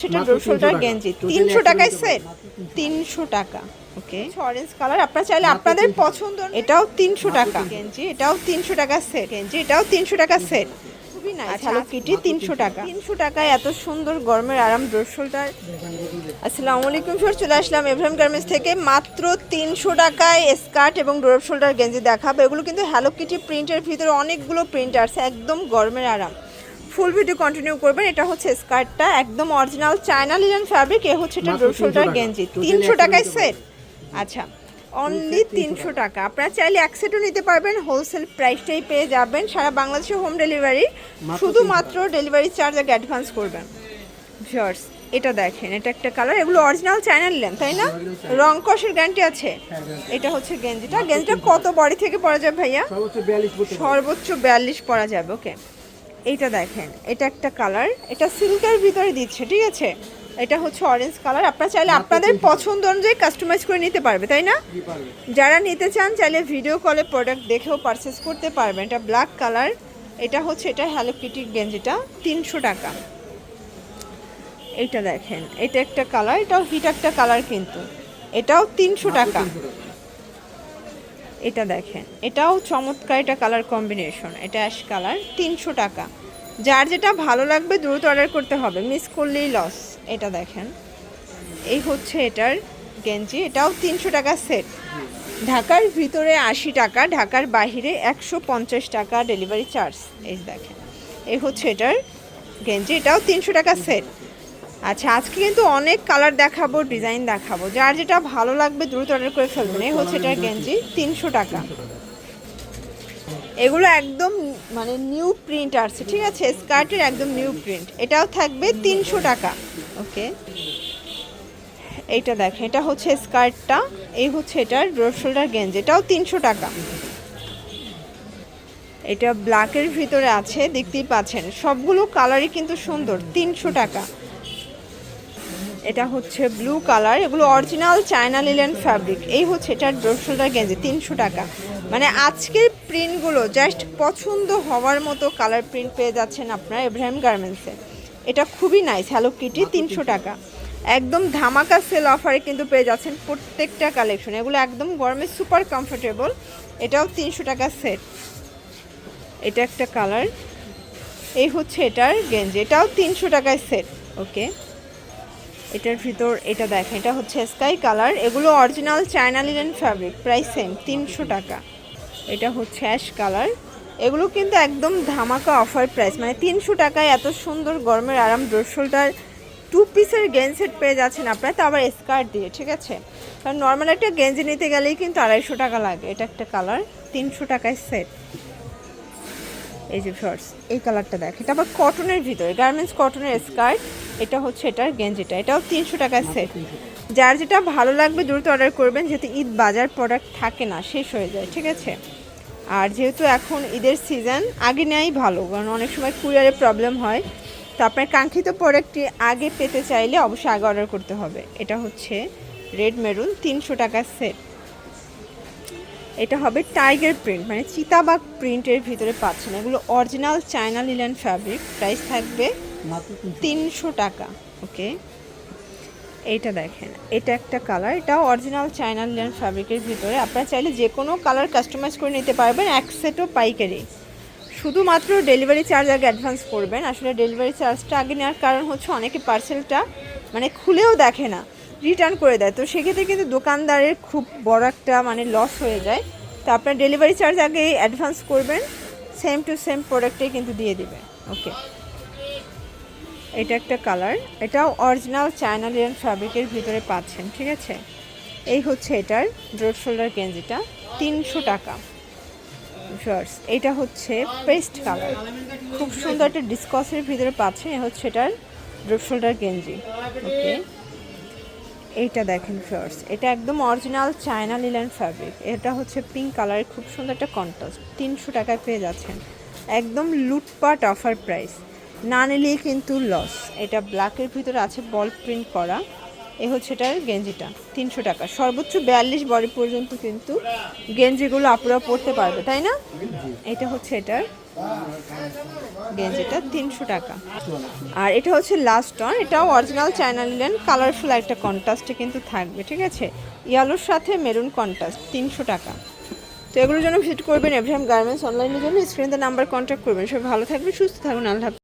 সেটা 300 টাকা। গেঞ্জি তিনশো টাকায় সেট তিনশো টাকা ওকে অরেঞ্জ কালার আপনারা চাইলে আপনাদের পছন্দ এটাও তিনশো টাকা। গেঞ্জি এটাও তিনশো টাকা সেট গেঞ্জি এটাও তিনশো টাকা সেট খুবই নাই হ্যালো কিটি তিনশো টাকা। তিনশো টাকায় এত সুন্দর গরমের আরাম ডোর শোল্ডার আসসালামু আলাইকুম স্যার চলে আসলাম এভরাম গার্মেন্টস থেকে। মাত্র তিনশো টাকায় স্কার্ট এবং ডোরপ শোল্ডার গেঞ্জি দেখাবো। এগুলো কিন্তু হ্যালো কিটি প্রিন্টের ভিতরে অনেকগুলো প্রিন্ট আছে একদম গরমের আরাম। ফুল ভিডিও কন্টিনিউ করবেন। এটা হচ্ছে স্কার্টটা একদম অরিজিনাল চায়না লিলেন ফ্যাব্রিক এ হচ্ছে এটা মাত্র ডোর 300 শোল্ডার টাকা। গেঞ্জি। তিনশো টাকায় সেট আচ্ছা অনলি তিনশো টাকা। আপনারা চাইলে এক সেটও নিতে পারবেন হোলসেল প্রাইসটাই পেয়ে যাবেন। সারা বাংলাদেশে হোম ডেলিভারি শুধুমাত্র ডেলিভারি চার্জ আগে অ্যাডভান্স করবেন। ভিউয়ার্স এটা দেখেন এটা একটা কালার এগুলো অরিজিনাল চায়না নিলেন তাই না? রং কষের গ্যারান্টি আছে। এটা হচ্ছে গেঞ্জিটা। গেঞ্জিটা কত বডি থেকে পরা যাবে ভাইয়া। সর্বোচ্চ বিয়াল্লিশ পরা যাবে ওকে এইটা দেখেন এটা একটা কালার এটা সিল্কের ভিতরে দিচ্ছে ঠিক আছে? এটা হচ্ছে অরেঞ্জ কালার আপনারা চাইলে আপনাদের পছন্দ অনুযায়ী কাস্টমাইজ করে নিতে পারবে তাই না? যারা নিতে চান চাইলে ভিডিও কলে প্রোডাক্ট দেখেও পারচেস করতে পারবেন। এটা ব্ল্যাক কালার এটা হচ্ছে এটা হ্যালো কিটি গেঞ্জিটা তিনশো টাকা। এটা দেখেন এটা একটা কালার এটাও হিট একটা কালার কিন্তু। এটাও তিনশো টাকা। এটা দেখেন। এটাও চমৎকার এটা কালার কম্বিনেশন এটা অ্যাশ কালার তিনশো টাকা। যার যেটা ভালো লাগবে দ্রুত অর্ডার করতে হবে মিস করলেই লস এটা দেখেন। এই হচ্ছে এটার গেঞ্জি, এটাও তিনশো টাকা সেট ঢাকার ভিতরে আশি টাকা, ঢাকার বাইরে একশো পঞ্চাশ টাকা ডেলিভারি চার্জ এই দেখেন। এই হচ্ছে এটার গেঞ্জি, এটাও তিনশো টাকা সেট আচ্ছা আজকে কিন্তু অনেক কালার দেখাবো ডিজাইন দেখাবো। যার যেটা ভালো লাগবে, দ্রুত অর্ডার করে ফেলবেন এই হচ্ছে এটার গেঞ্জি, তিনশো টাকা। এগুলো একদম মানে নিউ প্রিন্ট আসছে, ঠিক আছে? স্কার্টের একদম নিউ প্রিন্ট এটাও থাকবে তিনশো টাকা। ওকে এইটা দেখেন, এটা হচ্ছে স্কার্টটা এই হচ্ছে এটার রোড শোল্ডার গেঞ্জ, এটাও তিনশো টাকা। এটা ব্ল্যাকের ভিতরে আছে, দেখতেই পাচ্ছেন। সবগুলো কালারই কিন্তু সুন্দর, তিনশো টাকা। এটা হচ্ছে ব্লু কালার এগুলো অরিজিনাল চায়না লিলেন ফ্যাব্রিক এই হচ্ছে এটার ডোর শোল্ডার গেঞ্জি তিনশো টাকা। মানে আজকের প্রিন্টগুলো জাস্ট পছন্দ হওয়ার মতো কালার প্রিন্ট পেয়ে যাচ্ছেন আপনারা এব্রাহিম গার্মেন্টসে এটা খুবই নাইস হ্যালো কিটি তিনশো টাকা। একদম ধামাকা সেল অফারে কিন্তু পেয়ে যাচ্ছেন প্রত্যেকটা কালেকশন এগুলো একদম গরমে সুপার কমফোর্টেবল এটাও তিনশো টাকা সেট এটা একটা কালার এই হচ্ছে এটার গেঞ্জি এটাও তিনশো টাকায় সেট ওকে এটার ভিতর এটা দেখেন, এটা হচ্ছে স্কাই কালার এগুলো original China linen fabric price same তিনশো টাকা। এটা হচ্ছে অ্যাশ কালার এগুলো কিন্তু একদম ধামাকা অফার প্রাইস মানে তিনশো টাকায় এত সুন্দর গরমের আরাম ড্রোশোলটার টু পিসের গেঞ্জ সেট পেয়ে যাচ্ছেন আপনারা, তো আবার স্কার্ট দিয়ে, ঠিক আছে? কারণ নর্মাল একটা গেঞ্জি নিতে গেলেই কিন্তু আড়াইশো টাকা লাগে, এটা একটা কালার তিনশো টাকায় সেট এই যে শর্টস এই কালারটা দেখ এটা আবার কটনের ভিতরে গার্মেন্টস কটনের স্কার্ট এটা হচ্ছে এটার গেঞ্জিটা এটাও তিনশো টাকার সেট যার যেটা ভালো লাগবে দ্রুত অর্ডার করবেন যেহেতু ঈদ বাজার প্রোডাক্ট থাকে না শেষ হয়ে যায় ঠিক আছে? আর যেহেতু এখন ঈদের সিজন আগে নেওয়াই ভালো কারণ অনেক সময় কুরিয়ারে প্রবলেম হয়। তো আপনার কাঙ্ক্ষিত প্রোডাক্টটি আগে পেতে চাইলে অবশ্যই আগে অর্ডার করতে হবে। এটা হচ্ছে রেড মেরুন তিনশো টাকার সেট এটা হবে টাইগার প্রিন্ট মানে চিতাবাগ প্রিন্টের ভিতরে পাচ্ছেন এগুলো original China linen fabric price থাকবে তিনশো। টাকা। ওকে এইটা দেখেন এটা একটা কালার এটাও অরিজিনাল চায়না লিলেন ফ্যাব্রিকের ভিতরে। আপনারা চাইলে যে কোনো কালার কাস্টমাইজ করে নিতে পারবেন এক সেটও পাইকারি। শুধুমাত্র ডেলিভারি চার্জ আগে অ্যাডভান্স করবেন। আসলে ডেলিভারি চার্জটা আগে নেওয়ার কারণ হচ্ছে অনেকে পার্সেলটা মানে খুলেও দেখে না। রিটার্ন করে দেয়। তো সেক্ষেত্রে কিন্তু দোকানদারের খুব বড় একটা মানে লস হয়ে যায়। তো আপনার ডেলিভারি চার্জ আগে অ্যাডভান্স করবেন সেম টু সেম প্রোডাক্টেই কিন্তু দিয়ে দিবে ওকে এটা একটা কালার এটাও অরিজিনাল চায়না লিয়ান ফ্যাব্রিকের ভিতরে পাচ্ছেন, ঠিক আছে? এই হচ্ছে এটার ড্রোড শোল্ডার গেঞ্জিটা, তিনশো টাকা। শর্টস এটা হচ্ছে পেস্ট কালার খুব সুন্দর একটা ডিসকসের ভিতরে পাচ্ছেন এ হচ্ছে এটার ড্রোড শোল্ডার গেঞ্জি। ওকে এইটা দেখেন শর্টস এটা একদম অরিজিনাল চায়না লিলেন ফ্যাব্রিক এটা হচ্ছে পিঙ্ক কালারের খুব সুন্দর একটা কন্ট্রাস্ট তিনশো টাকায় পেয়ে যাচ্ছেন। একদম লুটপাট অফার প্রাইস না নিলেই কিন্তু লস এটা ব্ল্যাকের ভিতরে আছে বল প্রিন্ট করা। এই হচ্ছে এটার গেঞ্জিটা, তিনশো টাকা। সর্বোচ্চ বিয়াল্লিশ বডি পর্যন্ত কিন্তু গেঞ্জিগুলো আপুরা পরতে পারবে, তাই না? এটা হচ্ছে এটার গেঞ্জিটা, তিনশো টাকা। আর এটা হচ্ছে লাস্ট অন এটাও অরিজিনাল চায়না লিলেন কালারফুল একটা কন্ট্রাস্টে কিন্তু থাকবে, ঠিক আছে? ইয়েলোর সাথে মেরুন কন্ট্রাস্ট তিনশো টাকা। তো এগুলোর জন্য ভিজিট করবেন এভরিহাম গার্মেন্টস অনলাইনের জন্য স্ক্রিনে নাম্বার কন্ট্যাক্ট করবেন। সবাই ভালো থাকবেন, সুস্থ থাকুন, আল্লাহ।